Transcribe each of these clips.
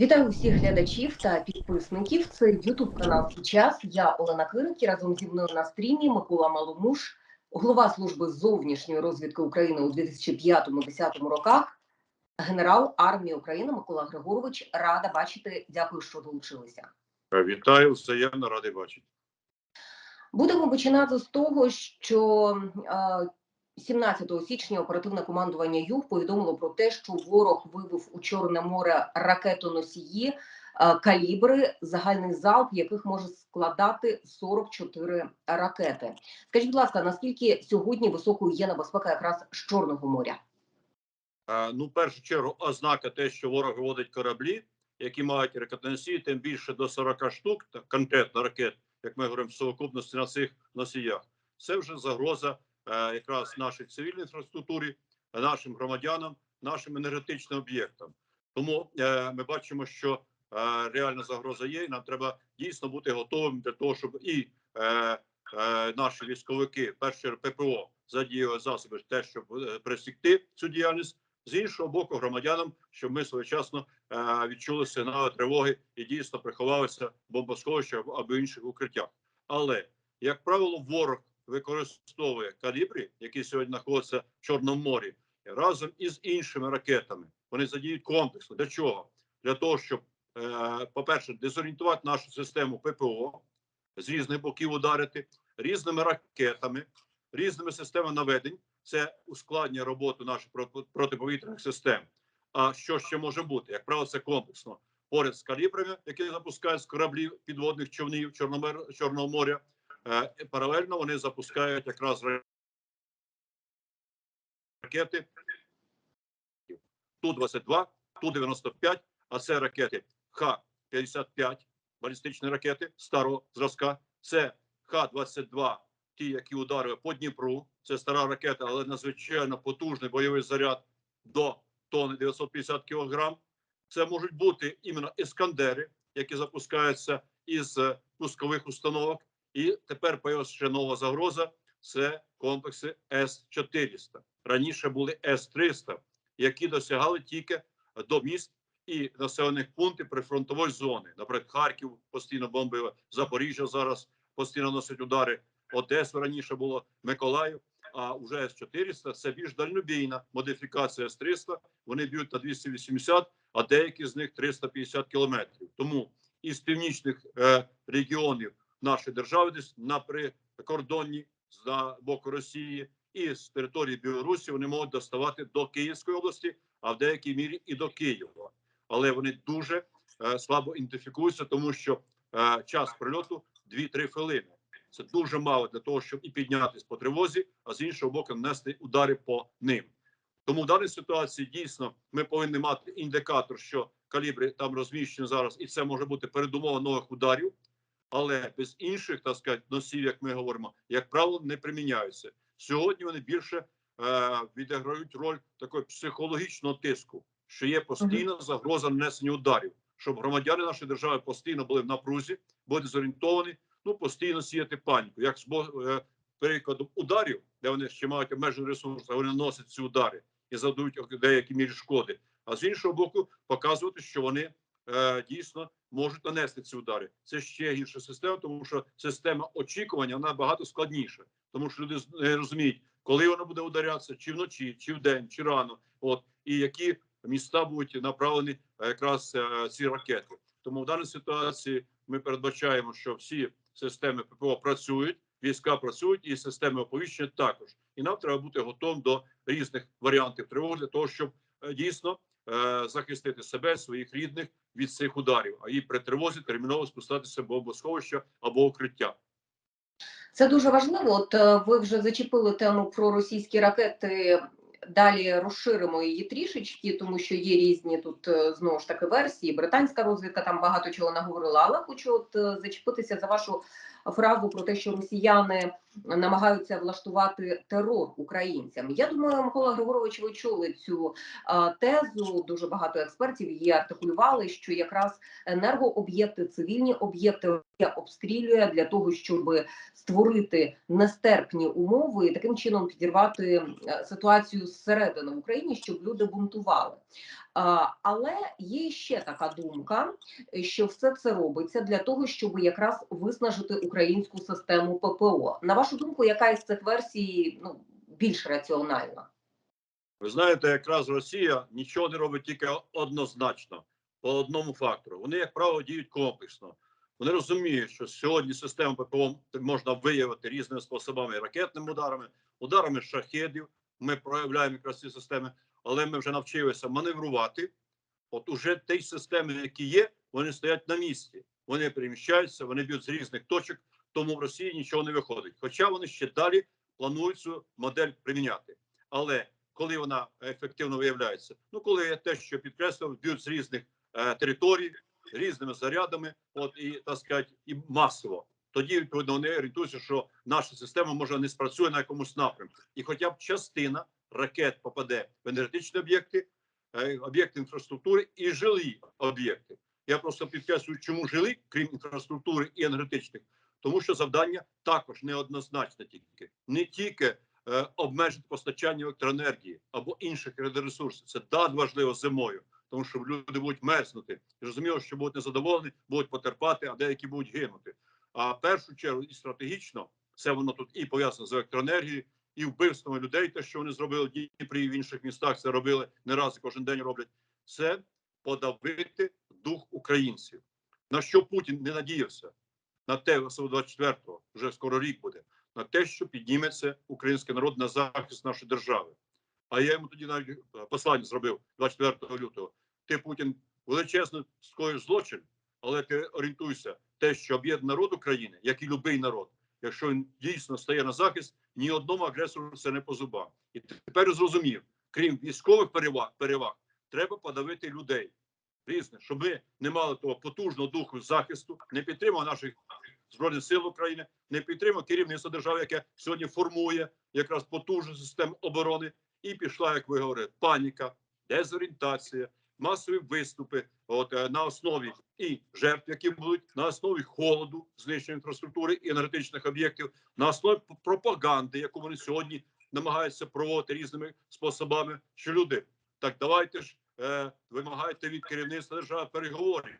Вітаю всіх глядачів та підписників. Це Ютуб канал «Час». Я Олена Кирик і разом зі мною на стрімі Микола Маломуш, голова служби зовнішньої розвідки України у 2005-2010 роках, генерал армії України Микола Григорович. Рада бачити. Дякую, що долучилися. Вітаю, взаємно радий бачити. Будемо починати з того, що е, 17 січня оперативне командування ЮГ повідомило про те, що ворог вивів у Чорне море ракетоносії е, калібри, загальний залп яких може складати 44 ракети. Скажіть, будь ласка, наскільки сьогодні високою є небезпека якраз з Чорного моря? Е, Ну, в першу чергу, ознака те, що ворог виводить кораблі, які мають ракетоносії, тим більше до 40 штук, конкретно ракет, як ми говоримо, в совокупності на цих носіях. Це вже загроза якраз нашій цивільній інфраструктурі, нашим громадянам, нашим енергетичним об'єктам. Тому е, ми бачимо, що е, реальна загроза є, і нам треба дійсно бути готовим для того, щоб і е, е, наші військовики, перше ППО, задіяли засоби те, щоб е, пресікти цю діяльність. З іншого боку, громадянам, щоб ми своєчасно е, відчули сигнали тривоги і дійсно приховалися в бомбосховищах або інших укриттях. Але як правило, ворог використовує калібри, які сьогодні знаходяться в Чорному морі, разом із іншими ракетами. Вони задіють комплексно. Для чого? Для того, щоб, е, по-перше, дезорієнтувати нашу систему ППО з різних боків ударити різними ракетами, різними системами наведень. Це ускладнює роботу наших протиповітряних систем. А що ще може бути? Як правило, це комплексно. Поряд з калібрами, які запускають з кораблів підводних човнів Чорномер... Чорного моря, паралельно вони запускають якраз ракети Ту-22, Ту-95, а це ракети Х-55, балістичні ракети старого зразка. Це Х-22, ті, які ударили по Дніпру. Це стара ракета, але надзвичайно потужний бойовий заряд до тонни 950 кілограм. Це можуть бути іменно іскандери, які запускаються із е, пускових установок. І тепер появилася ще нова загроза. Це комплекси С-400. Раніше були С-300, які досягали тільки до міст і населених пунктів прифронтової зони. Наприклад, Харків постійно бомбили, Запоріжжя зараз постійно носить удари. Одесу раніше було Миколаїв. А вже С-400 це більш дальнобійна модифікація С-300. Вони б'ють на 280, а деякі з них 350 кілометрів. Тому із північних е, регіонів нашої держави, на прикордонні з боку Росії і з території Білорусі, вони можуть доставати до Київської області, а в деякій мірі і до Києва. Але вони дуже е, слабо ідентифікуються, тому що е, час прильоту 2-3 хвилини. Це дуже мало для того, щоб і піднятись по тривозі, а з іншого боку, нанести удари по ним. Тому в даній ситуації дійсно ми повинні мати індикатор, що калібри там розміщені зараз, і це може бути передумова нових ударів, але без інших, так сказати, носів, як ми говоримо, як правило, не приміняються. Сьогодні вони більше е, відіграють роль такого психологічного тиску, що є постійна загроза нанесення ударів, щоб громадяни нашої держави постійно були в напрузі, були зорієнтовані, ну постійно сіяти паніку. Як з е, прикладом ударів, де вони ще мають обмежений ресурс, а вони наносять ці удари і завдають деякі мірі шкоди. А з іншого боку, показувати, що вони е, дійсно можуть нанести ці удари. Це ще гірша система, тому що система очікування вона багато складніша, тому що люди не розуміють, коли вона буде ударятися, чи вночі, чи вдень, чи рано. От і які міста будуть направлені е, якраз е, ці ракети. Тому в даній ситуації ми передбачаємо, що всі системи ППО працюють, війська працюють, і системи оповіщення також. І нам треба бути готовим до різних варіантів тривоги для того, щоб дійсно захистити себе, своїх рідних від цих ударів, а і при тривозі терміново спускатися в бомбосховище або укриття. Це дуже важливо. От е, ви вже зачепили тему про російські ракети. Далі розширимо її трішечки, тому що є різні тут е, знову ж таки версії. Британська розвідка там багато чого наговорила. Але хочу от е, зачепитися за вашу фразу про те, що росіяни намагаються влаштувати терор українцям. Я думаю, Микола Григорович, ви чули цю е, тезу. Дуже багато експертів її артикулювали, що якраз енергооб'єкти, цивільні об'єкти обстрілює для того, щоб створити нестерпні умови і таким чином підірвати е, ситуацію зсередини в Україні, щоб люди бунтували. Але є ще така думка, що все це робиться для того, щоб якраз виснажити українську систему ППО. На вашу думку, яка із цих версій ну більш раціональна? Ви знаєте, якраз Росія нічого не робить тільки однозначно по одному фактору. Вони, як правило, діють комплексно. Вони розуміють, що сьогодні систему ППО можна виявити різними способами: ракетними ударами, ударами шахедів. Ми проявляємо якраз ці системи, але ми вже навчилися маневрувати. От уже ті системи, які є, вони стоять на місці. Вони переміщаються, вони б'ють з різних точок, тому в Росії нічого не виходить. Хоча вони ще далі планують цю модель приміняти. Але коли вона ефективно виявляється, ну коли те, що підкреслив, б'ють з різних е, територій різними зарядами, от і так сказати, і масово. Тоді відповідно вони орієнтуються, що наша система може не спрацює на якомусь напрямку, і хоча б частина ракет попаде в енергетичні об'єкти, е, об'єкти інфраструктури і жилі об'єкти. Я просто підкреслюю, чому жилі, крім інфраструктури і енергетичних, тому що завдання також неоднозначне тільки не тільки е, обмежити постачання електроенергії або інших ресурсів. Це так важливо зимою, тому що люди будуть мерзнути. І Розуміло, що будуть незадоволені, будуть потерпати, а деякі будуть гинути. А в першу чергу і стратегічно це воно тут і пов'язано з електроенергією, і вбивствами людей, те, що вони зробили в Дніпрі і в інших містах, це робили не раз і кожен день роблять. Це подавити дух українців. На що Путін не надіявся? На те, особливо 24-го, вже скоро рік буде, на те, що підніметься український народ на захист нашої держави. А я йому тоді навіть е, послання зробив 24 лютого. Ти Путін величезно скоїш злочин, але ти орієнтуйся, те, що об'єднає народ України, як і будь-який народ, якщо він дійсно стає на захист, ні одному агресору це не по зубам. І тепер зрозумів, крім військових переваг, переваг треба подавити людей. Різне, щоб ми не мали того потужного духу захисту, не підтримав наших збройних сил України, не підтримав керівництво держави, яке сьогодні формує якраз потужну систему оборони, і пішла, як ви говорите, паніка, дезорієнтація, масові виступи. От е, на основі і жертв, які будуть на основі холоду, знищення інфраструктури і енергетичних об'єктів, на основі пропаганди, яку вони сьогодні намагаються проводити різними способами. Що люди так давайте ж е, вимагайте від керівництва держави переговорів.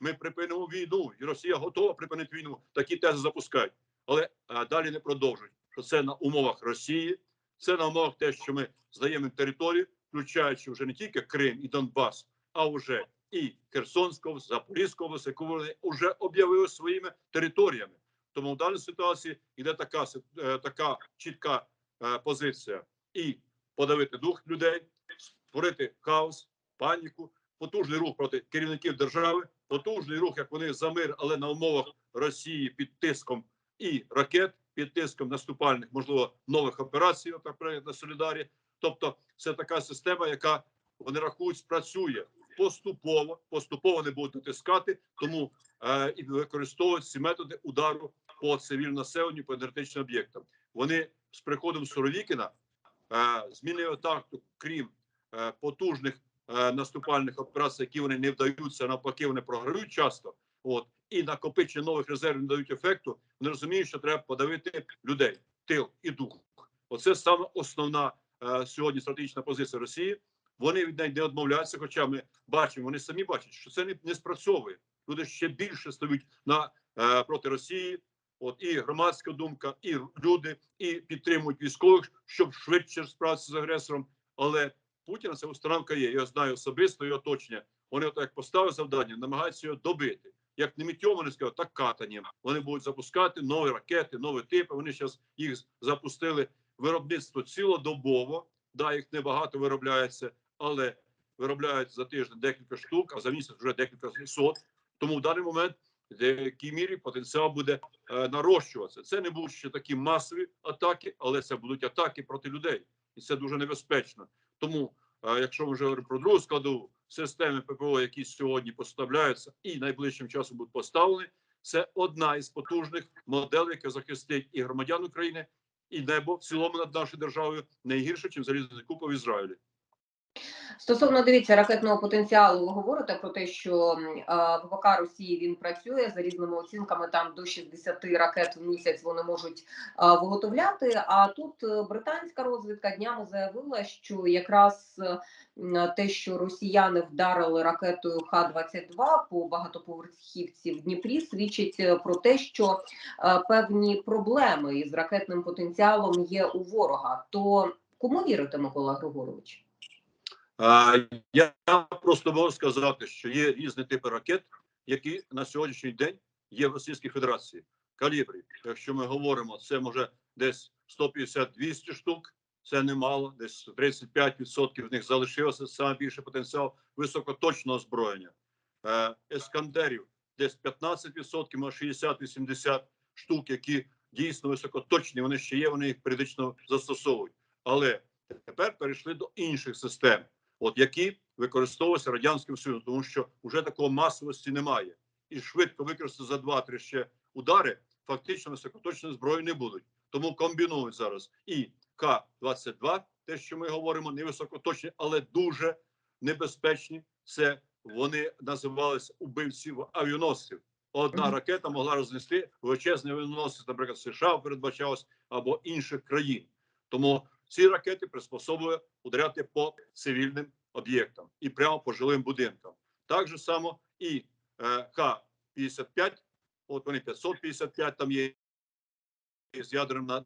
Ми припинимо війну, і Росія готова припинити війну. Такі тези запускають, але е, далі не продовжують. Це на умовах Росії, це на умовах те, що ми здаємо територію, включаючи вже не тільки Крим і Донбас, а вже і область, яку вони вже об'явили своїми територіями. Тому в даній ситуації йде така е, така чітка е, позиція і подавити дух людей, створити хаос, паніку, потужний рух проти керівників держави, потужний рух, як вони за мир, але на умовах Росії під тиском і ракет, під тиском наступальних, можливо, нових операцій, наприклад, на Солідарі. Тобто, це така система, яка вони рахують, спрацює поступово, поступово не будуть натискати, тому е, і використовують ці методи удару по цивільному населенню, по енергетичним об'єктам. Вони з приходом Суровікіна е, змінили тактику, крім е, потужних е, наступальних операцій, які вони не вдаються, навпаки, вони програють часто. От і накопичення нових резервів не дають ефекту. Вони розуміють, що треба подавити людей, тил і дух. Оце саме основна сьогодні стратегічна позиція Росії. Вони від неї не відмовляються, хоча ми бачимо, вони самі бачать, що це не, не спрацьовує. Люди ще більше стають на е, проти Росії. От і громадська думка, і люди, і підтримують військових, щоб швидше справитися з агресором. Але Путіна ця установка є. Я знаю особисто і оточення. Вони отак як поставили завдання, намагаються його добити. Як не миттєво, вони сказали, так катанням. Вони будуть запускати нові ракети, нові типи. Вони зараз їх запустили виробництво цілодобово. Да, їх небагато виробляється, але виробляють за тиждень декілька штук, а за місяць вже декілька сот. Тому в даний момент в деякій мірі потенціал буде е, нарощуватися. Це не будуть ще такі масові атаки, але це будуть атаки проти людей, і це дуже небезпечно. Тому, е, якщо ми вже говоримо про другу складову системи ППО, які сьогодні поставляються і найближчим часом будуть поставлені, це одна із потужних моделей, яка захистить і громадян України, і небо в цілому над нашою державою не гірше, ніж залізний купа в Ізраїлі. Стосовно дивіться ракетного потенціалу, ви говорите про те, що ВПК Росії він працює за різними оцінками. Там до 60 ракет в місяць вони можуть виготовляти. А тут е, британська розвідка днями заявила, що якраз е, те, що росіяни вдарили ракетою Х-22 по багатоповерхівці в Дніпрі, свідчить е, про те, що е, певні проблеми із ракетним потенціалом є у ворога. То кому вірити, Микола Григорович? Я просто можу сказати, що є різні типи ракет, які на сьогоднішній день є в Російській Федерації. Калібрі, якщо ми говоримо, це може десь 150-200 штук, це немало, десь 35% в них залишилося саме більше потенціал високоточного озброєння. Е, Ескандерів десь 15%, може 60-80 штук, які дійсно високоточні, вони ще є, вони їх періодично застосовують. Але тепер перейшли до інших систем от які використовувалися радянським союзом, тому що вже такого масовості немає, і швидко використати за два-три ще удари, фактично високоточної зброї не будуть. Тому комбінують зараз і К-22, те, що ми говоримо, не високоточні, але дуже небезпечні. Це вони називалися убивців авіаносців. Одна ракета могла рознести величезний авіаносець, наприклад, США передбачалось або інших країн. Тому ці ракети приспособили ударяти по цивільним об'єктам і прямо по жилим будинкам. Так же само і е, Х-55, от вони 555, там є з ядерним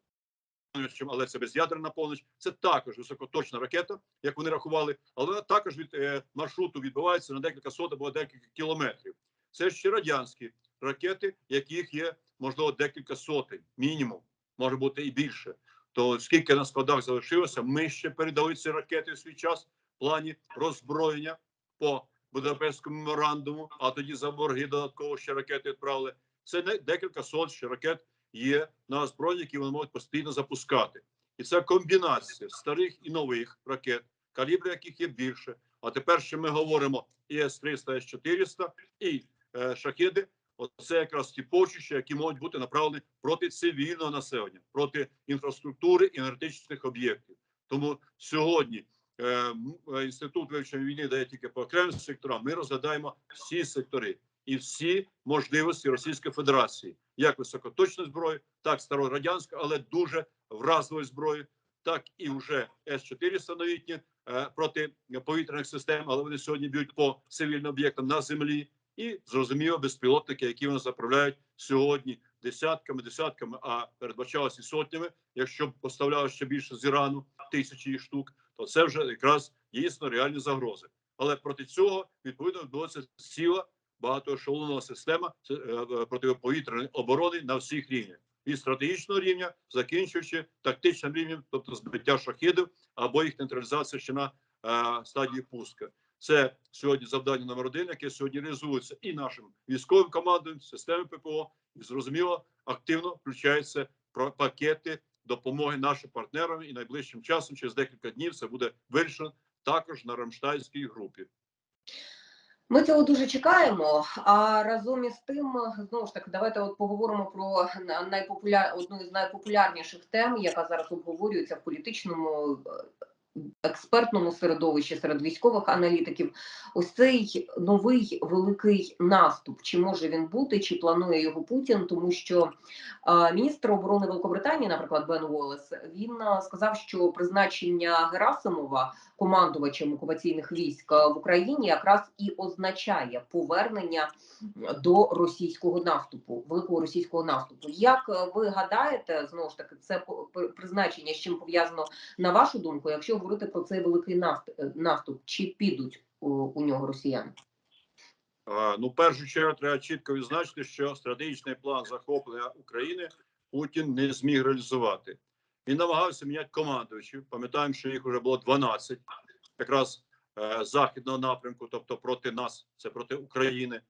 але це без'ядерна повністю. Це також високоточна ракета, як вони рахували, але вона також від е, маршруту відбувається на декілька сот або декілька кілометрів. Це ще радянські ракети, яких є можливо декілька сотень, мінімум, може бути і більше то скільки на складах залишилося, ми ще передали ці ракети в свій час в плані роззброєння по Будапештському меморандуму, а тоді за борги додатково ще ракети відправили. Це не декілька сот ще ракет є на озброєнні, які вони можуть постійно запускати. І це комбінація старих і нових ракет, калібри яких є більше. А тепер ще ми говоримо і С-300, С-400, і е, шахеди, Оце якраз ті почища, які можуть бути направлені проти цивільного населення, проти інфраструктури і енергетичних об'єктів. Тому сьогодні е, е, інститут вивчення війни дає тільки по окремим секторам. Ми розглядаємо всі сектори і всі можливості Російської Федерації, як високоточної зброї, так старорадянської, але дуже вразливої зброї, так і вже С-400 новітні е, проти повітряних систем, але вони сьогодні б'ють по цивільним об'єктам на землі і зрозуміло безпілотники, які вони заправляють сьогодні десятками, десятками, а передбачалося сотнями. Якщо б поставляли ще більше з Ірану тисячі штук, то це вже якраз дійсно реальні загрози. Але проти цього відповідно відбулася ціла багатоешелонова система е, е, протиповітряної оборони на всіх рівнях. Від стратегічного рівня, закінчуючи тактичним рівнем, тобто збиття шахідів або їх нейтралізація ще на е, стадії пуска. Це сьогодні завдання номер один, яке сьогодні реалізується і нашим військовим командам, системи ППО, і зрозуміло, активно включаються пакети допомоги нашим партнерам. І найближчим часом, через декілька днів, це буде вирішено також на Рамштайнській групі. Ми цього дуже чекаємо. А разом із тим, знову ж таки, давайте от поговоримо про на- найпопуляр... одну з найпопулярніших тем, яка зараз обговорюється в політичному е, експертному середовищі серед військових аналітиків. Ось цей новий великий наступ. Чи може він бути, чи планує його Путін? Тому що е, міністр оборони Великобританії, наприклад, Бен Уоллес, він е, сказав, що призначення Герасимова командувачем окупаційних військ е, в Україні якраз і означає повернення до російського наступу, великого російського наступу. Як е, ви гадаєте, знову ж таки, це призначення з чим пов'язано на вашу думку, якщо говорити про цей великий е, наступ, чи підуть у, у нього росіяни? Ну, в першу чергу, треба чітко відзначити, що стратегічний план захоплення України Путін не зміг реалізувати. Він намагався міняти командувачів. Пам'ятаємо, що їх вже було 12, якраз е, західного напрямку, тобто проти нас, це проти України.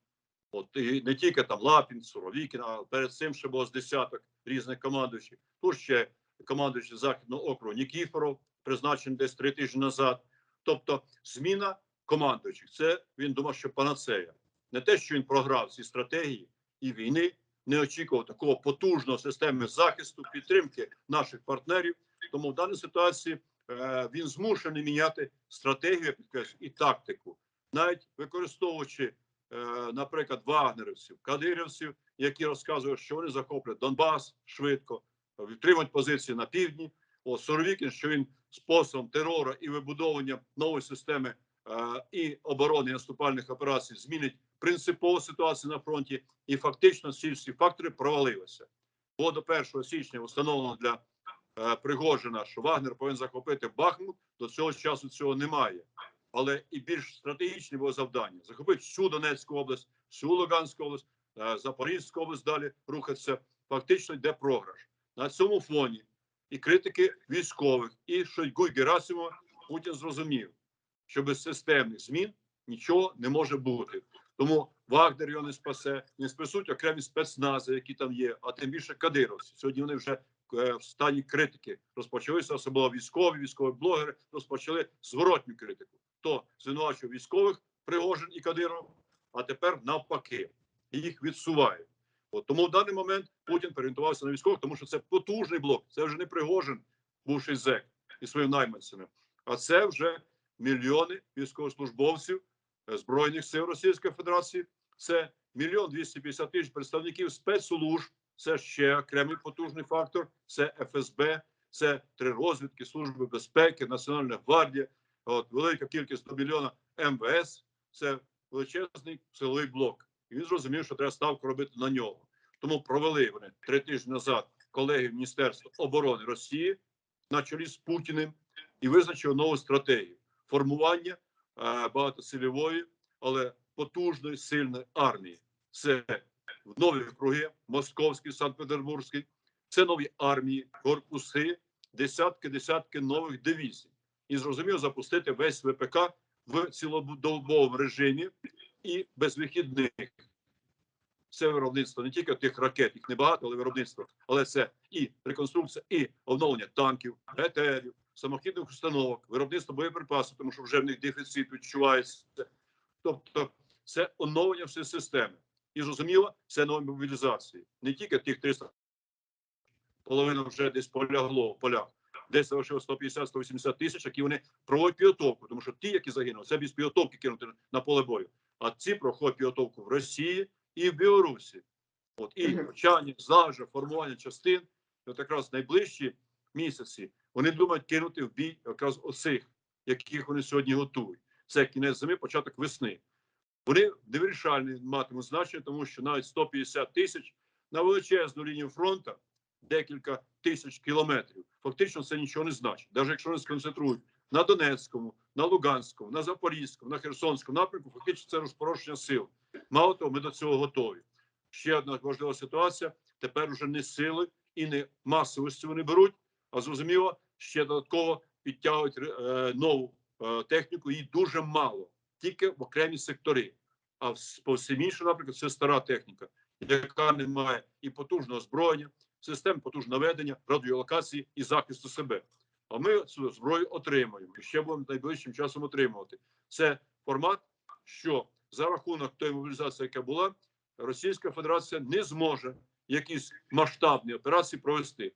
От і не тільки там Лапін, Суровікін, а перед цим ще було з десяток різних командувачів. Тут ще командуючий західного округу Нікіфоров, призначений десь три тижні назад. Тобто, зміна командуючих. Це він думав, що панацея. Не те, що він програв ці стратегії і війни, не очікував такого потужного системи захисту, підтримки наших партнерів. Тому в даній ситуації е, він змушений міняти стратегію підкреслю, і тактику, навіть використовуючи, е, наприклад, вагнерівців, кадирівців, які розказують, що вони захоплять Донбас швидко, відтримують позиції на півдні. О, Соровікін, що він способом терору і вибудовування нової системи е, і оборони і наступальних операцій змінить принципову ситуацію на фронті, і фактично ці всі фактори провалилися. Бо до 1 січня встановлено для е, Пригожина, що Вагнер повинен захопити Бахмут. До цього часу цього немає. Але і більш стратегічне було завдання захопити всю Донецьку область, всю Луганську область, е, Запорізьку область далі рухатися. Фактично йде програш на цьому фоні. І критики військових, і Шойгу і Герасимова Путін зрозумів, що без системних змін нічого не може бути. Тому Вагнер його не спасе, не спасуть окремі спецнази, які там є, а тим більше кадировці. Сьогодні вони вже е, в стані критики розпочалися, особливо військові, військові блогери розпочали зворотню критику. То звинувачує військових Пригожин і Кадиров, а тепер навпаки їх відсувають. От тому в даний момент Путін переорієнтувався на військових, тому що це потужний блок. Це вже не Пригожин, бувший зек і своїми найманцями, а це вже мільйони військовослужбовців е, збройних сил Російської Федерації. Це мільйон 250 тисяч представників спецслужб. Це ще окремий потужний фактор. Це ФСБ, це три розвідки, служби безпеки, Національна гвардія. От велика кількість до мільйона МВС. Це величезний силовий блок. І він зрозумів, що треба ставку робити на нього. Тому провели вони три тижні назад колеги Міністерства оборони Росії на чолі з Путіним і визначили нову стратегію формування е, багатоцільової, але потужної сильної армії. Це нові круги, московський, Санкт-Петербурзький, це нові армії, корпуси, десятки, десятки нових дивізій. І зрозумів запустити весь ВПК в цілодобовому режимі і без вихідних. Це виробництво не тільки тих ракет, їх небагато, але виробництво, але це і реконструкція, і оновлення танків, БТРів, самохідних установок, виробництво боєприпасів, тому що вже в них дефіцит відчувається. Тобто, це оновлення всієї системи. І зрозуміло, це нові мобілізації. Не тільки тих 300, половина вже десь полягло в полях. Десь залишилось 150-180 тисяч, які вони проводять підготовку, тому що ті, які загинули, це без підготовки кинути на поле бою. А ці проходять підготовку в Росії і в Білорусі. От і навчання, злагодження, формування частин, і от якраз найближчі місяці вони думають кинути в бій якраз оцих, яких вони сьогодні готують. Це кінець зими, початок весни. Вони невирішальні матимуть значення, тому що навіть 150 тисяч на величезну лінію фронту, декілька тисяч кілометрів. Фактично це нічого не значить. Навіть якщо вони сконцентрують на Донецькому, на Луганському, на Запорізькому, на Херсонському напрямку, фактично це розпорошення сил. Мало того, ми до цього готові. Ще одна важлива ситуація: тепер вже не сили і не масовості вони беруть, а зрозуміло, ще додатково підтягують е, нову е, техніку. Її дуже мало, тільки в окремі сектори. А по всім іншим напрямкам це стара техніка, яка не має і потужного озброєння, систем потужного наведення, радіолокації і захисту себе. А ми цю зброю отримаємо і ще будемо найближчим часом отримувати. Це формат, що за рахунок тої мобілізації, яка була, Російська Федерація не зможе якісь масштабні операції провести.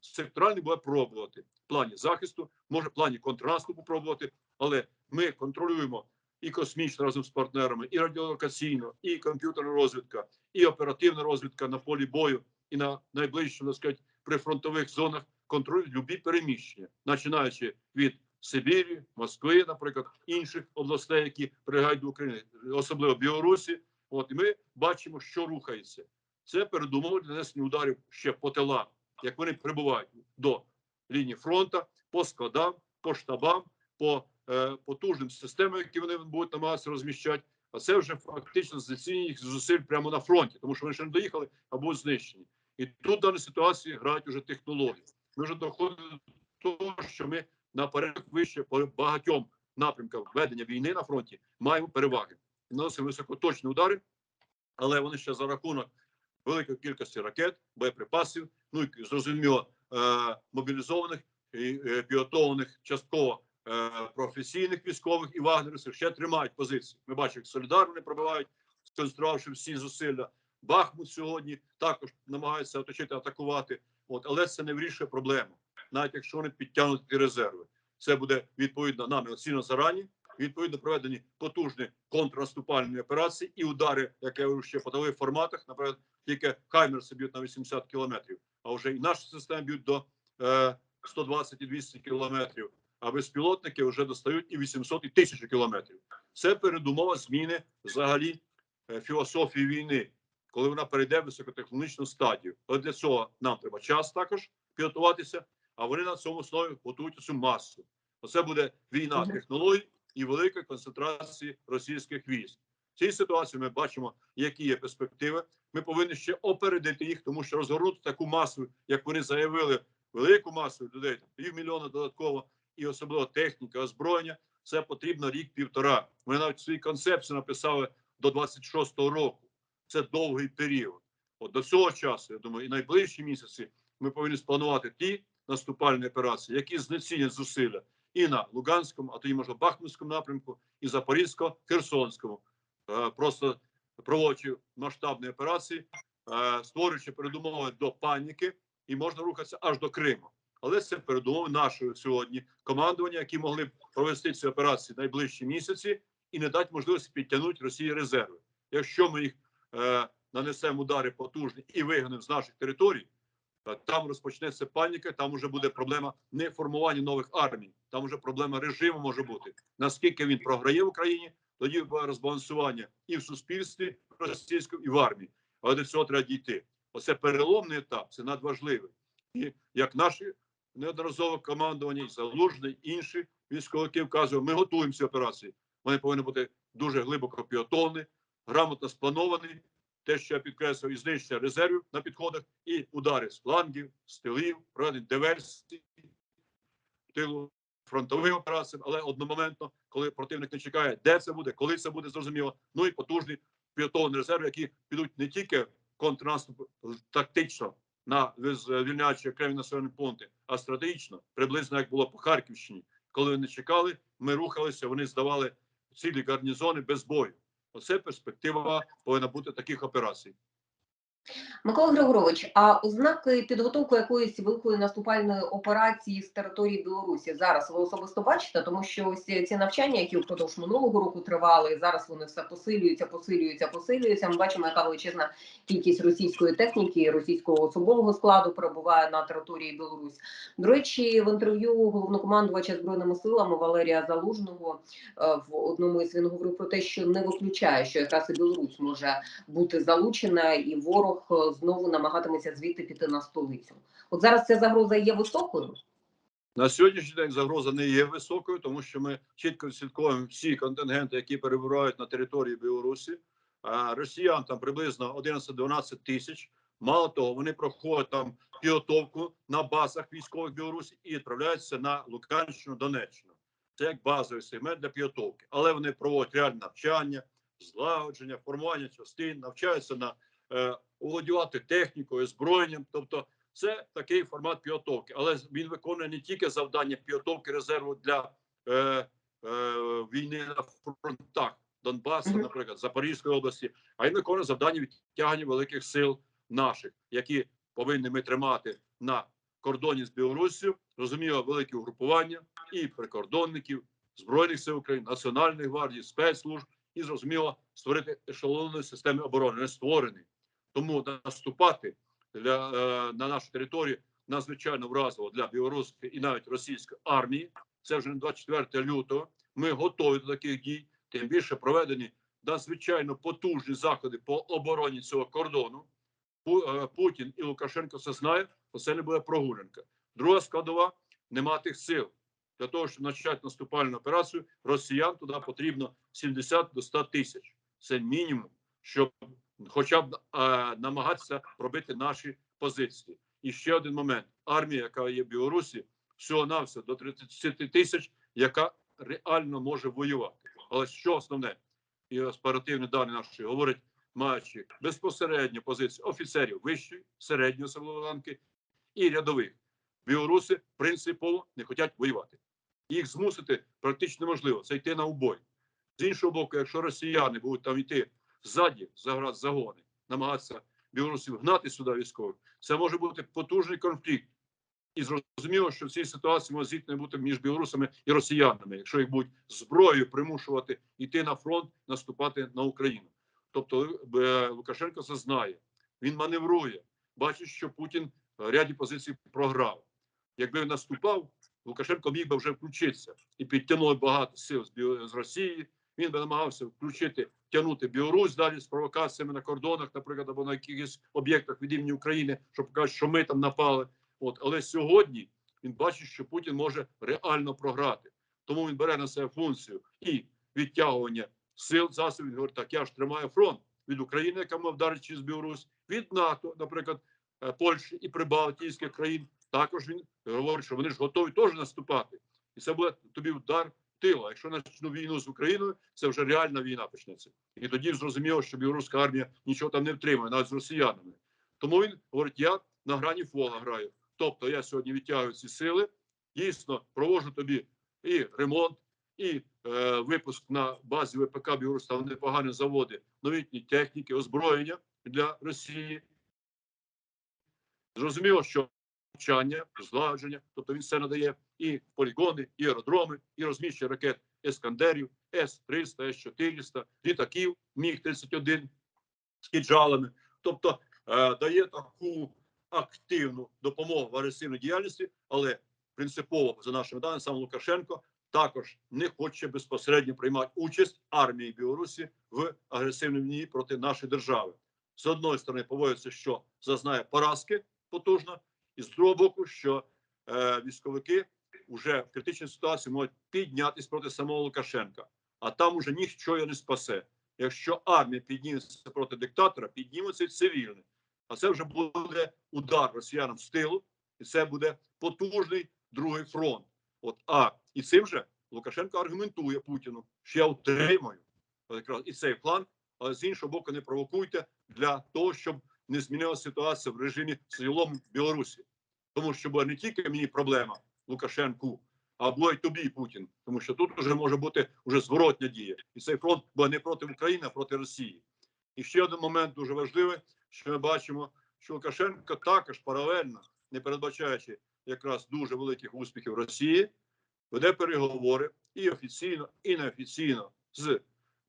Секторальний буде пробувати в плані захисту, може в плані контрнаступу пробувати, але ми контролюємо і космічно разом з партнерами, і радіолокаційно, і комп'ютерна розвідка, і оперативна розвідка на полі бою, і на найближчому, так сказати, прифронтових зонах контролюють любі переміщення, починаючи від Сибірі, Москви, наприклад, інших областей, які прилягають до України, особливо Білорусі. От і ми бачимо, що рухається. Це передумови для нанесення ударів ще по тилам, як вони прибувають до лінії фронту, по складам, по штабам, по е, потужним системам, які вони будуть намагатися розміщати. А це вже фактично знецінення їх зусиль прямо на фронті, тому що вони ще не доїхали а будуть знищені. І тут в даній ситуації грають уже технології. Ми вже доходимо до того, що ми наперед вище по багатьом напрямкам ведення війни на фронті маємо переваги. Наносимо високоточні удари, але вони ще за рахунок великої кількості ракет, боєприпасів, ну і зрозуміло е, мобілізованих і е, підготовлених частково е, професійних військових і вагнерівців ще тримають позиції. Ми бачимо, як солідарно вони пробивають, сконцентрувавши всі зусилля. Бахмут сьогодні також намагається оточити, атакувати. От, але це не вирішує проблему, навіть якщо вони підтягнуть ті резерви. Це буде відповідно нами оцінено зарані. Відповідно, проведені потужні контрнаступальні операції і удари, як я говорю, ще в подових форматах. Наприклад, тільки Хаймерси б'ють на 80 кілометрів, а вже і наші системи б'ють до е, 120 і 200 кілометрів. А безпілотники вже достають і 800 і 1000 кілометрів. Це передумова зміни взагалі е, філософії війни, коли вона перейде в високотехнологічну стадію. Але для цього нам треба час також підготуватися, а вони на цьому основі готують цю масу. Оце буде війна технологій і великої концентрації російських військ. В цій ситуації ми бачимо, які є перспективи. Ми повинні ще опередити їх, тому що розгорнути таку масу, як вони заявили, велику масу людей, там, півмільйона додатково, і особливо техніка, озброєння. Це потрібно рік-півтора. Ми навіть в своїй концепції написали до 26-го року. Це довгий період. От до цього часу, я думаю, і найближчі місяці ми повинні спланувати ті наступальні операції, які знецінять зусилля і на Луганському, а тоді може Бахмутському напрямку, і Запорізько, Херсонському, Е, просто проводячи масштабні операції, е, створюючи передумови до паніки, і можна рухатися аж до Криму. Але це передумови нашого сьогодні командування, які могли б провести ці операції найближчі місяці і не дати можливості підтягнути Росії резерви. Якщо ми їх е, нанесемо удари потужні і вигнемо з наших територій, там розпочнеться паніка, там вже буде проблема не формування нових армій, там вже проблема режиму може бути. Наскільки він програє в Україні, тоді розбалансування і в суспільстві російському, і в армії. Але до цього треба дійти. Оце переломний етап, це надважливий. І як наші неодноразово командування, і залужний, інші військовики вказують, ми готуємо ці операції. Вони повинні бути дуже глибоко підготовлені, грамотно сплановані. Те, що я підкреслив, і знищення резервів на підходах, і удари з флангів, з тилів, проведення диверсій, тилу фронтовим операціям, але одномоментно, коли противник не чекає, де це буде, коли це буде зрозуміло. Ну і потужні підготовлені резерви, які підуть не тільки контрнаступ тактично на звільняючі окремі населені пункти, а стратегічно, приблизно як було по Харківщині. Коли вони чекали, ми рухалися, вони здавали цілі гарнізони без бою. Оце перспектива повинна бути таких операцій. Микола Григорович, а ознаки підготовки якоїсь великої наступальної операції з території Білорусі зараз ви особисто бачите, тому що ось ці навчання, які впродовж минулого року тривали, зараз вони все посилюються, посилюються, посилюються. Ми бачимо, яка величезна кількість російської техніки, російського особового складу перебуває на території Білорусі. До речі, в інтерв'ю головнокомандувача збройними силами Валерія Залужного е, в одному із він говорив про те, що не виключає, що якраз і Білорусь може бути залучена, і ворог е, знову намагатиметься звідти піти на столицю. От зараз ця загроза є високою. На сьогоднішній день загроза не є високою, тому що ми чітко відслідковуємо всі контингенти, які перебувають на території Білорусі. Росіян там приблизно 11-12 тисяч. Мало того, вони проходять там підготовку на базах військових Білорусі і відправляються на Луганщину, Донеччину. Це як базовий сегмент для підготовки. Але вони проводять реальне навчання, злагодження, формування частин, навчаються на е, володювати технікою, озброєнням. Тобто, це такий формат підготовки. Але він виконує не тільки завдання підготовки резерву для е, е, війни на фронтах Донбасу, наприклад, Запорізької області, а й виконує завдання відтягування великих сил наших, які повинні ми тримати на кордоні з Білоруссю. Розуміло, великі угрупування і прикордонників, збройних сил України, національної гвардії, спецслужб, і зрозуміло створити ешелонні системи оборони, не створені. Тому наступати для е, на нашу територію надзвичайно вразливо для білоруської і навіть російської армії. Це вже 24 лютого. Ми готові до таких дій. Тим більше проведені надзвичайно потужні заходи по обороні цього кордону. Е, Путін і Лукашенко це знають, то це не буде прогулянка. Друга складова нема тих сил. Для того, щоб почати наступальну операцію, росіян туди потрібно 70 до 100 тисяч. Це мінімум, щоб хоча б е, намагатися пробити наші позиції. І ще один момент: армія, яка є в Білорусі, всього навсього до 30 тисяч, яка реально може воювати. Але що основне, і оперативні дані наші говорять, маючи безпосередньо позиції офіцерів вищої, середньої силової ланки і рядових, білоруси принципово не хочуть воювати. Їх змусити практично неможливо. Це йти на убой. З іншого боку, якщо росіяни будуть там йти ззаді, загони, намагатися білорусів гнати сюди військових, це може бути потужний конфлікт І зрозуміло, що в цій ситуації може зіткнення бути між білорусами і росіянами, якщо їх будуть зброєю примушувати йти на фронт, наступати на Україну. Тобто е, Лукашенко це знає, він маневрує, бачить, що Путін в ряді позицій програв. Якби наступав, Лукашенко міг би вже включитися і підтягнули багато сил з Росії. Він би намагався включити, тягнути Білорусь далі з провокаціями на кордонах, наприклад, або на якихось об'єктах від імені України, щоб показати, що ми там напали. От, але сьогодні він бачить, що Путін може реально програти. Тому він бере на себе функцію і відтягування сил засобів. Він говорить, так я ж тримаю фронт від України, яка мав вдарить через Білорусь, від НАТО, наприклад, е, Польщі і Прибалтійських країн. Також він говорить, що вони ж готові теж наступати, і це буде тобі удар тила. Якщо почну війну з Україною, це вже реальна війна почнеться. І тоді зрозуміло, що білоруська армія нічого там не втримує, навіть з росіянами. Тому він говорить: я на грані фола граю. Тобто я сьогодні відтягую ці сили, дійсно провожу тобі і ремонт, і е, випуск на базі ВПК Білорусь, там непогані заводи, новітні техніки, озброєння для Росії. Зрозуміло, що навчання, злагодження, тобто він все надає і полігони, і аеродроми, і розміщення ракет Ескандерів, С-300, С-400, літаків, Міг-31 з кіджалами. Тобто е, дає таку активну допомогу в агресивній діяльності, але принципово за нашими даними сам Лукашенко також не хоче безпосередньо приймати участь армії Білорусі в агресивній війні проти нашої держави. З одної сторони, поводиться, що зазнає поразки потужно, і з другого боку, що е, військовики вже в критичній ситуації можуть піднятися проти самого Лукашенка, а там уже ніхто його не спасе. Якщо армія підніметься проти диктатора, підніметься і цивільні. А це вже буде удар росіянам з тилу, і це буде потужний другий фронт. От а і цим же Лукашенко аргументує Путіну, що я утримую якраз і цей план, але з іншого боку, не провокуйте для того, щоб не змінилася ситуація в режимі цілому Білорусі. Тому що буде не тільки мені проблема Лукашенку, а було й тобі, Путін. Тому що тут вже може бути вже зворотня дія. І цей фронт буде не проти України, а проти Росії. І ще один момент дуже важливий, що ми бачимо, що Лукашенко також паралельно, не передбачаючи якраз дуже великих успіхів Росії, веде переговори і офіційно, і неофіційно з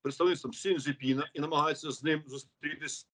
представництвом Сінзіпіна і намагається з ним зустрітися.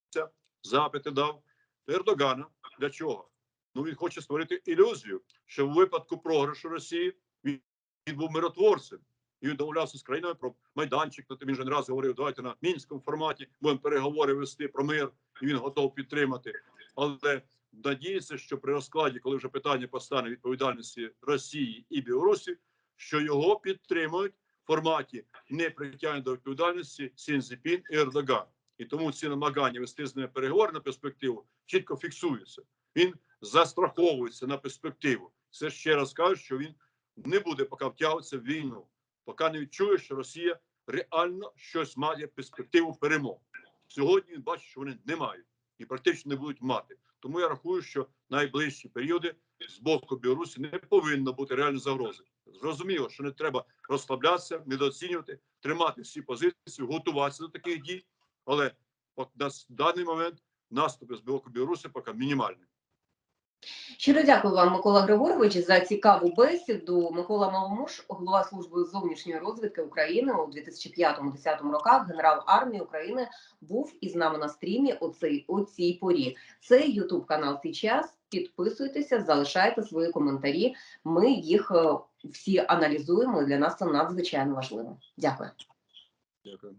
Запити дав Ердогана. Для чого? Ну він хоче створити ілюзію, що в випадку програшу Росії він, він був миротворцем. І домовлявся з країнами про майданчик. Ну, він же не раз говорив, давайте на мінському форматі будемо переговори вести про мир, і він готов підтримати. Але надіється, що при розкладі, коли вже питання постане відповідальності Росії і Білорусі, що його підтримують в форматі не притягнення до відповідальності Сінзіпін і Ердоган. І тому ці намагання вести з ними переговори на перспективу чітко фіксуються. Він застраховується на перспективу. Це ще раз кажу, що він не буде поки втягуватися в війну, поки не відчує, що Росія реально щось має перспективу перемог. Сьогодні він бачить, що вони не мають і практично не будуть мати. Тому я рахую, що найближчі періоди з боку Білорусі не повинно бути реальної загрози. Зрозуміло, що не треба розслаблятися, недооцінювати, тримати всі позиції, готуватися до таких дій. Але на даний момент наступи з боку Білорусі поки мінімальні. Щиро дякую вам, Микола Григорович, за цікаву бесіду. Микола Маломуш, голова служби зовнішньої розвідки України у 2005-2010 роках, генерал армії України, був із нами на стрімі у цій, у цій порі. Це Ютуб канал Сейчас. Підписуйтеся, залишайте свої коментарі. Ми їх е, всі аналізуємо. Для нас це надзвичайно важливо. Дякую. Дякую.